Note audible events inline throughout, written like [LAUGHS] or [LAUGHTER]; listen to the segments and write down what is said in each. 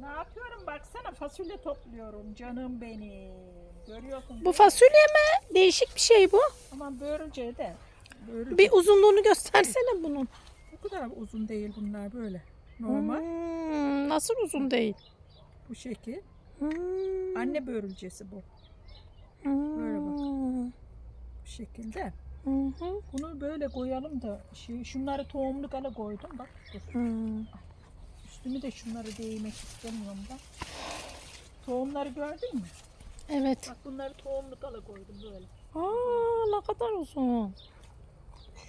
Ne yapıyorum baksana fasulye topluyorum canım benim. Görüyorsun. Bu fasulye mi? Değişik bir şey bu. Aman börülce de. Börülce. Bir uzunluğunu göstersene bunun. Bu kadar uzun değil bunlar böyle. Normal Hmm, nasıl uzun değil? bu şekil. Hmm, Anne börülcesi bu. hmm, böyle bak. Bu şekilde. hı hı, Bunu böyle koyalım da şey, şunları tohumluk ala koydum bak. Dur. hmm. Üstünü de şunları değmek istemiyorum da. Tohumları gördün mü? Evet. Bak bunları tohumluk ala koydum böyle. Aa, ne kadar uzun.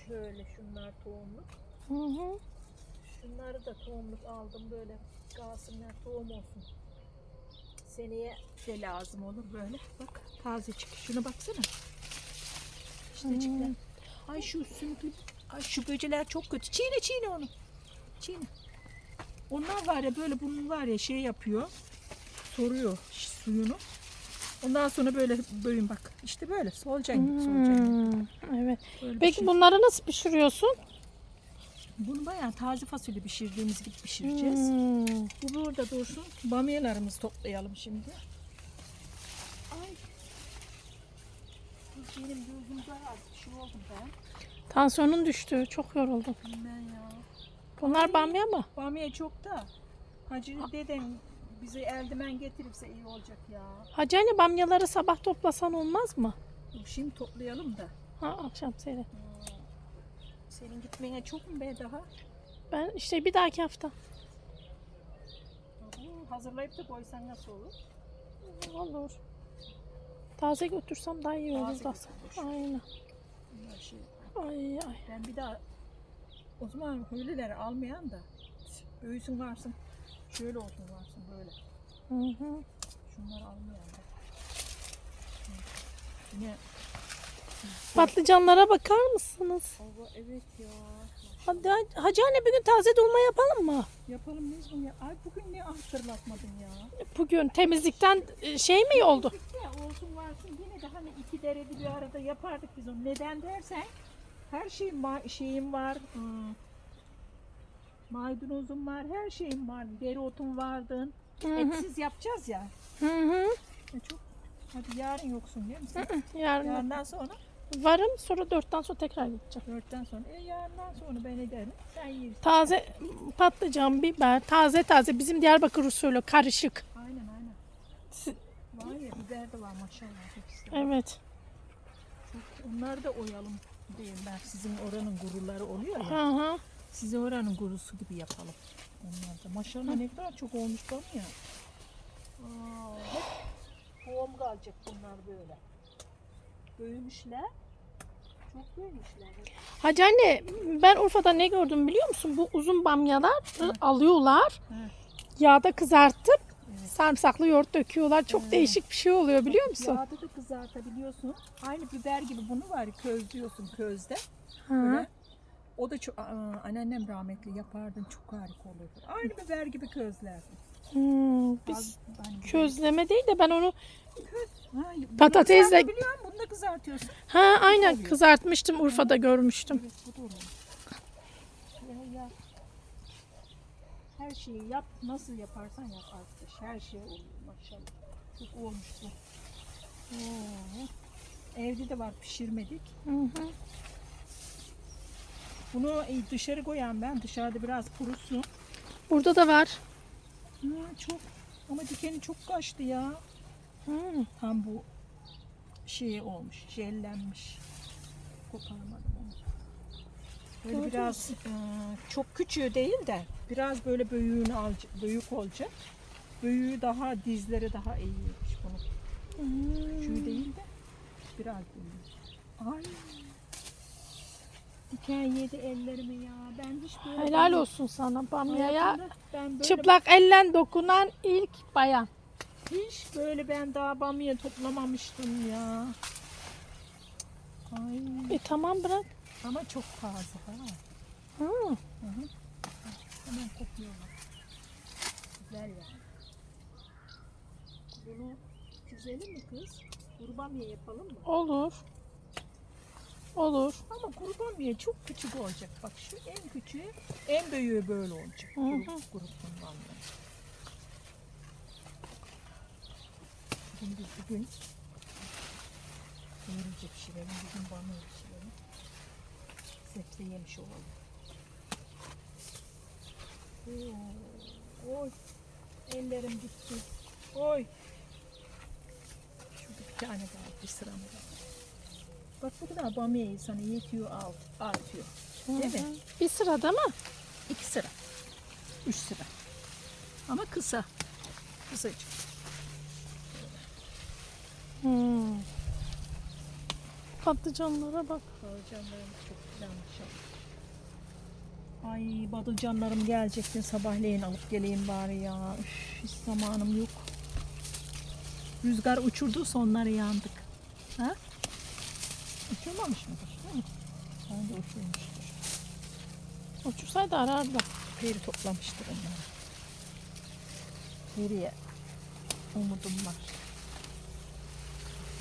Şöyle şunlar tohumluk. Hı hı. Şunları da tohumluk aldım böyle kalsınlar tohum olsun. Seneye de lazım olur böyle. Bak taze çık. Şuna baksana. İşte çıktı. Ay şu sümüklü, ay şu böceler çok kötü. Çiğne çiğne onu. Çiğne. Onlar var ya böyle bunun var ya şey yapıyor. Soruyor suyunu. Ondan sonra böyle bölüm bak. İşte böyle solucan gibi solucan gibi. Hmm, evet. Böyle Peki şey. bunları nasıl pişiriyorsun? Bunu bayağı taze fasulye pişirdiğimiz gibi pişireceğiz. Hmm. Bu burada dursun. Bamyalarımızı toplayalım şimdi. Ay. Benim gözüm zarar. Bir şey oldum ben. Tansiyonun düştü. Çok yoruldum. Bilmem ya. Bunlar bamya mı? Bamya çok da. Hacı dedem bize eldiven getirirse iyi olacak ya. Hacı anne bamyaları sabah toplasan olmaz mı? Şimdi toplayalım da. Ha, akşam seyret. Senin gitmene çok mu be daha? Ben işte bir dahaki hafta. Uu, Hazırlayıp da koysan nasıl olur? Olur. Taze götürsem daha iyi olur Taze. Aynen. Şey. Ay ay. Ben bir daha o zaman höyleleri almayan da büyüsün varsın. Şöyle olsun varsın böyle. Hı hı. Şunları almayan da. Yine Patlıcanlara bakar mısınız? Allah evet ya. Hadi Hacı anne bugün taze dolma yapalım mı? Yapalım ne zaman ya? Ay bugün ne hatırlatmadın ya? Bugün temizlikten e, şey mi oldu? Ya olsun varsın yine de hani iki derede bir arada yapardık biz onu. Neden dersen her şey ma- şeyim var. Hmm. Maydanozum var, her şeyim var. Dereotum vardı. Etsiz yapacağız ya. Hı hı. E çok. Hadi yarın yoksun değil mi sen? Yarın Yarından sonra, varım sonra dörtten sonra tekrar gideceğim. dörtten sonra. E yarından sonra ben ederim. Sen yersin. Taze patlıcan, biber, taze taze bizim Diyarbakır usulü karışık. Aynen aynen. Si- Var ya biber de var maşallah hepsi. Evet. Çok, onları da oyalım diyeyim ben. Sizin oranın guruları oluyor ya. Hı hı. Size oranın gurusu gibi yapalım. Onlar da. Maşallah ne kadar çok olmuş bana ya. Aa, hep tohum kalacak bunlar böyle. Büyümüşler. Çok büyümüşler. Hacı anne ben Urfa'da ne gördüm biliyor musun? Bu uzun bamyalar alıyorlar. Hı. Yağda kızartıp. Sarımsaklı yoğurt döküyorlar. Çok Evet. değişik bir şey oluyor biliyor musun? Yağda da kızartabiliyorsun. Aynı biber gibi bunu var ya közlüyorsun közde. Hı. Böyle. O da çok, aa, anneannem rahmetli yapardın çok harika olurdu. Aynı biber gibi közlerdin. Hmm, Az- biz hani biber- közleme değil de ben onu Ha, bunu Patatesle- Bunu da kızartıyorsun. ha aynen kızartmıştım Urfa'da görmüştüm. Evet bu da olur. Ya, ya. Her şeyi yap. Nasıl yaparsan yap arkadaş. Her şey oluyor maşallah. Çok olmuş bu. Oo. Evde de var pişirmedik. Hı hı. Bunu e, dışarı koyan ben. Dışarıda biraz kurusun. Burada da var. Ha, çok ama dikeni çok kaçtı ya. Hı. Tam bu şey olmuş, jellenmiş. Koparamadım onu. Böyle Gördün biraz e, çok küçüğü değil de biraz böyle büyüğünü alacak, büyük olacak. Büyüğü daha dizleri daha iyiymiş bunun. Hmm. Küçüğü değil de biraz büyüğü. Ay. Diken yedi ellerimi ya. Ben hiç böyle Helal olsun sana bamyaya. Ben böyle Çıplak ellen dokunan ilk bayan. Hiç böyle ben daha bamya toplamamıştım ya. Ay E tamam bırak. Ama çok taze ha. Hı. Hemen kopuyorlar. Güzel ya. Bunu çizelim mi kız? Kuru bamya yapalım mı? Olur. Olur. Ama kuru bamya çok küçük olacak. Bak şu en küçüğü, en büyüğü böyle olacak. Hı hı. bamya. Bugün biz bugün Börülce pişirelim. Bugün bamya pişirelim. Sebze yemiş olalım. Oy. Ellerim gitti. Oy. Şurada bir tane daha bir sıra mı var? Bak bu kadar bamya sana yetiyor alt, artıyor. Değil mi? Bir sırada mı? İki sıra. Üç sıra. Ama kısa. Kısacık. Hmm. Patlıcanlara bak. Patlıcanlarım çok güzelmiş. Ay patlıcanlarım gelecekti sabahleyin alıp geleyim bari ya. Üf, hiç zamanım yok. Rüzgar uçurdu sonları yandık. Ha? Uçurmamış mıdır? Hı. Ben de uçurmuştur. Uçursaydı arardı. Peri toplamıştır onları. Periye umudum var.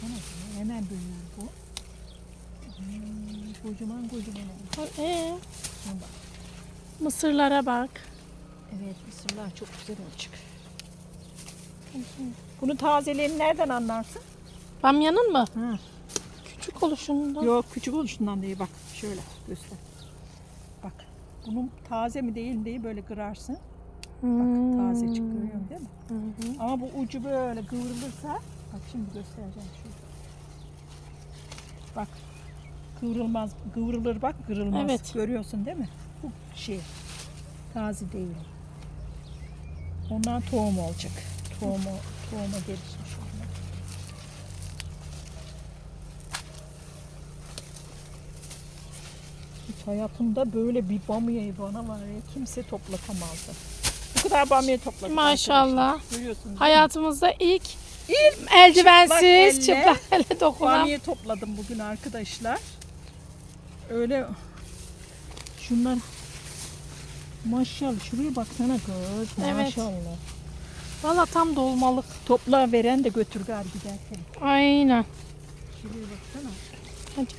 Baksana, hemen büyüyor bu. Hmm, kocaman kocaman olmuş. Ee, Şuna bak. mısırlara bak. Evet mısırlar çok güzel olacak. Bunu tazeliğini nereden anlarsın? Bamyanın mı? Ha. Küçük oluşundan. Yok küçük oluşundan değil bak şöyle göster. Bak bunun taze mi değil mi diye böyle kırarsın. Hmm. Tazecik görüyorsun değil mi? Hı hı. Ama bu ucu böyle kıvrılırsa bak şimdi göstereceğim şurada. Bak kıvrılmaz kıvrılır bak kırılmaz. Evet. Görüyorsun değil mi? Bu şey taze değil. Ondan tohum olacak. Tohumu, tohuma gelişmiş onlar. Hiç hayatımda böyle bir bamyayı bana var ya kimse toplatamazdı. Bu kadar bamya topladık. Maşallah. arkadaşlar. Görüyorsunuz? Hayatımızda ilk İlk eldivensiz çıplak elle çıplak elle dokunan. Bamya topladım bugün arkadaşlar. Öyle şunlar maşallah şuraya baksana kız Evet. maşallah. Valla tam dolmalık. Topla veren de götür gar giderken. Aynen. Şuraya baksana. Hadi.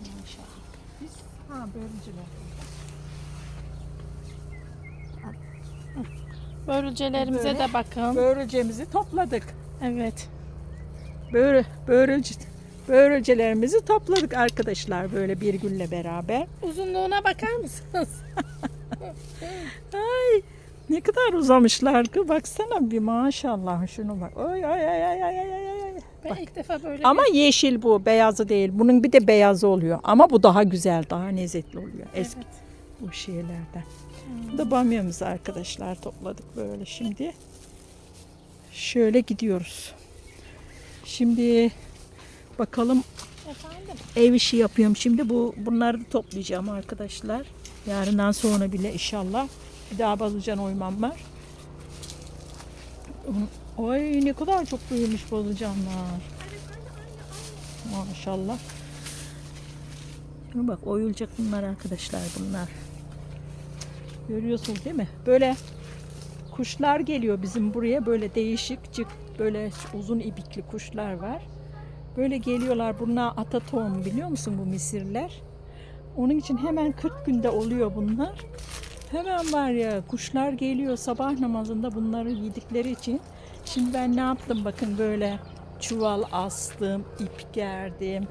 Maşallah. Biz ha börücüler. Börülcelerimize Böyle. de bakın. Börülcemizi topladık. Evet. Böyle börülce börülcelerimizi topladık arkadaşlar böyle bir günle beraber. Uzunluğuna bakar mısınız? [LAUGHS] Ay ne kadar uzamışlar ki baksana bir maşallah şunu bak. Oy ay ay ay ay ay ay ay. Ben ilk defa böyle Ama yeşil bu beyazı değil. Bunun bir de beyazı oluyor. Ama bu daha güzel daha lezzetli oluyor bir... eski Evet. bu şeylerden. Bu da bamyamızı arkadaşlar topladık böyle şimdi. Şöyle gidiyoruz. Şimdi bakalım Efendim? ev işi yapıyorum. Şimdi bu bunları da toplayacağım arkadaşlar. Yarından sonra bile inşallah. Bir daha balıcan oymam var. Ay ne kadar çok büyümüş balıcanlar. Maşallah. Bak oyulacak bunlar arkadaşlar bunlar. Görüyorsunuz değil mi? Böyle kuşlar geliyor bizim buraya. Böyle değişik cık böyle uzun ibikli kuşlar var. Böyle geliyorlar. Bunlar ata tohum biliyor musun bu misirler? Onun için hemen 40 günde oluyor bunlar. Hemen var ya kuşlar geliyor sabah namazında bunları yedikleri için. Şimdi ben ne yaptım bakın böyle çuval astım, ip gerdim.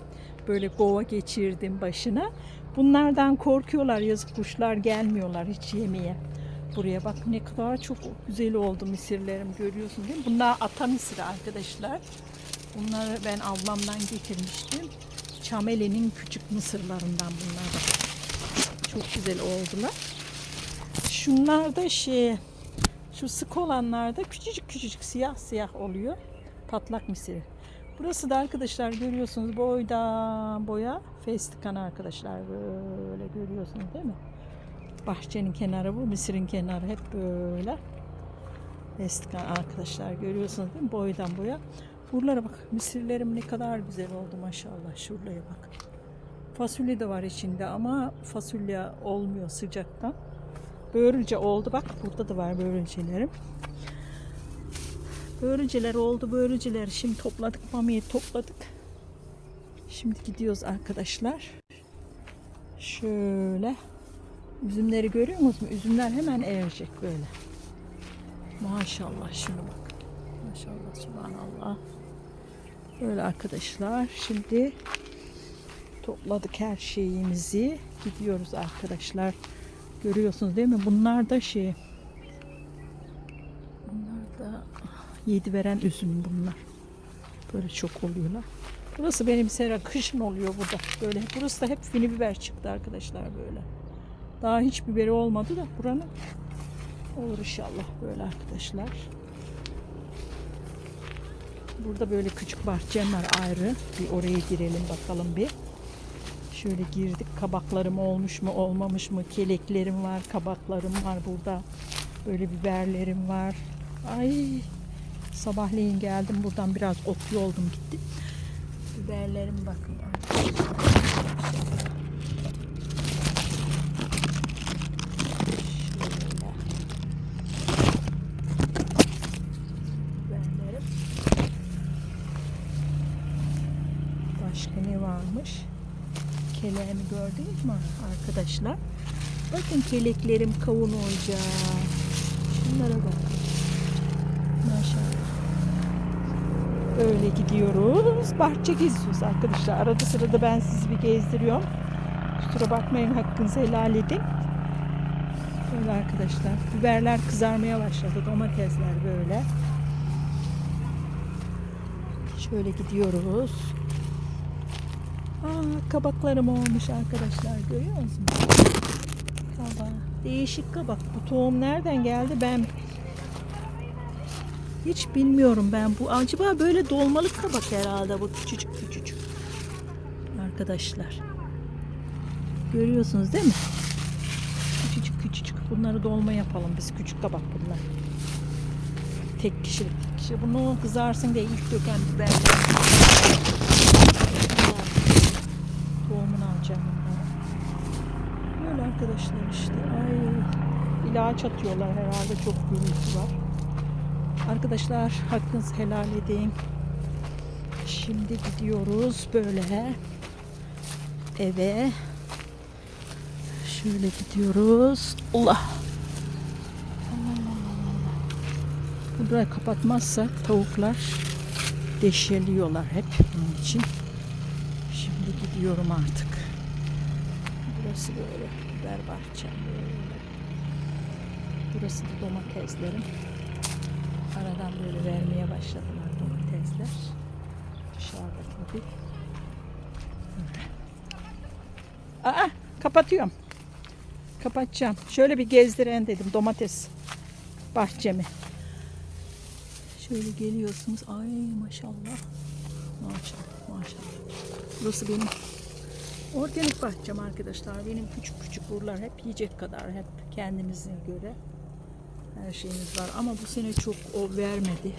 Böyle kova geçirdim başına. Bunlardan korkuyorlar yazık kuşlar gelmiyorlar hiç yemeye. Buraya bak ne kadar çok güzel oldu misirlerim görüyorsun değil mi? Bunlar ata misiri arkadaşlar. Bunları ben ablamdan getirmiştim. Çameli'nin küçük mısırlarından bunlar. Çok güzel oldular. Şunlar da şey, şu sık olanlar da küçücük küçücük siyah siyah oluyor. Patlak misiri. Burası da arkadaşlar görüyorsunuz boydan boya festikan arkadaşlar böyle görüyorsunuz değil mi? Bahçenin kenarı bu, misirin kenarı hep böyle. Festikan arkadaşlar görüyorsunuz değil mi? Boydan boya. Buralara bak. Misirlerim ne kadar güzel oldu maşallah. Şuraya bak. Fasulye de var içinde ama fasulye olmuyor sıcaktan. Börülce oldu. Bak burada da var börülcelerim. Börülceler oldu. Börülceler şimdi topladık. Mamiyi topladık. Şimdi gidiyoruz arkadaşlar. Şöyle. Üzümleri görüyor musunuz? Üzümler hemen erecek böyle. Maşallah şunu bak. Maşallah subhanallah. Böyle arkadaşlar şimdi topladık her şeyimizi. Gidiyoruz arkadaşlar. Görüyorsunuz değil mi? Bunlar da şey Bunlar da yedi veren üzüm bunlar. Böyle çok oluyorlar. Burası benim sera kışın oluyor burada. Böyle burası da hep fini biber çıktı arkadaşlar böyle. Daha hiç biberi olmadı da buranın olur inşallah böyle arkadaşlar. Burada böyle küçük bahçem var ayrı. Bir oraya girelim bakalım bir. Şöyle girdik. Kabaklarım olmuş mu olmamış mı? Keleklerim var, kabaklarım var burada. Böyle biberlerim var. Ay sabahleyin geldim buradan biraz ot yoldum gittim. Biberlerim bakın. Şöyle. Biberlerim. Başka ne varmış? Keleğimi gördünüz mü arkadaşlar? Bakın keleklerim kavun ocağı. Şunlara bakın. Maşallah. Böyle gidiyoruz. Bahçe geziyoruz arkadaşlar. Arada sırada ben sizi bir gezdiriyorum. Kusura bakmayın hakkınızı helal edin. Böyle arkadaşlar. Biberler kızarmaya başladı. Domatesler böyle. Şöyle gidiyoruz. Aa, kabaklarım olmuş arkadaşlar. Görüyor musunuz? Kabak. Değişik kabak. Bu tohum nereden geldi ben hiç bilmiyorum ben bu. Acaba böyle dolmalık kabak herhalde bu küçücük küçücük. Arkadaşlar. Görüyorsunuz değil mi? Küçücük küçücük. Bunları dolma yapalım biz. Küçük kabak bunlar. Tek kişilik tek kişi. Bunu kızarsın diye ilk döken biber. Alacağım bunları. Böyle arkadaşlar işte. Ay ilaç atıyorlar herhalde çok gürültü var. Arkadaşlar hakkınızı helal edin. Şimdi gidiyoruz böyle eve. Şöyle gidiyoruz. Allah. Burayı kapatmazsak tavuklar deşeliyorlar hep bunun için. Şimdi gidiyorum artık. Burası böyle biber bahçem böyle. Burası da domateslerim. Aradan böyle vermeye başladılar domatesler. Dışarıda tabii. Aa, kapatıyorum. Kapatacağım. Şöyle bir gezdiren dedim domates bahçemi. Şöyle geliyorsunuz. Ay maşallah. Maşallah maşallah. Burası benim organik bahçem arkadaşlar. Benim küçük küçük buralar hep yiyecek kadar. Hep kendimize göre her şeyimiz var. Ama bu sene çok o vermedi.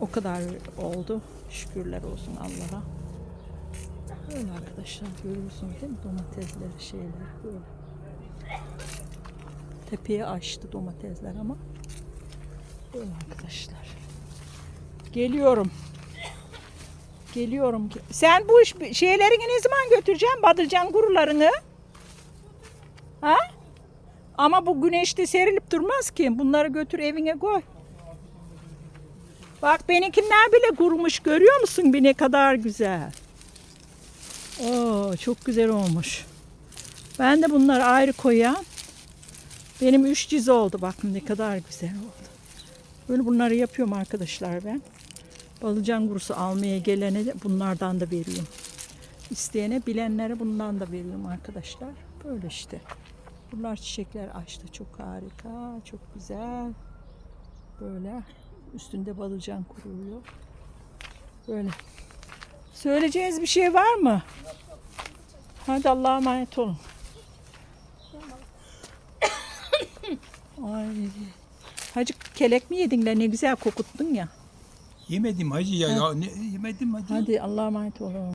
O kadar oldu. Şükürler olsun Allah'a. Öyle arkadaşlar görüyorsunuz değil mi? Domatesler şeyler böyle. Tepeye açtı domatesler ama. Böyle arkadaşlar. Geliyorum. Geliyorum. Sen bu iş, şeylerini ne zaman götüreceksin? Badırcan gurularını. Ha? Ama bu güneşte serilip durmaz ki. Bunları götür evine koy. Bak benimkiler bile kurumuş. Görüyor musun bir ne kadar güzel. Oo, çok güzel olmuş. Ben de bunları ayrı koyayım. Benim üç ciz oldu. Bakın ne kadar güzel oldu. Böyle bunları yapıyorum arkadaşlar ben. Balıcan kurusu almaya gelene bunlardan da veriyorum. İsteyene bilenlere bundan da veriyorum arkadaşlar. Böyle işte. Bunlar çiçekler açtı. Çok harika. Çok güzel. Böyle. Üstünde balıcan kuruluyor. Böyle. Söyleyeceğiniz bir şey var mı? Hadi Allah'a emanet olun. Ay. Hacı kelek mi yedin de ne güzel kokuttun ya. Yemedim hacı ya. ya ne, yemedim hacı. Hadi Allah'a emanet olun.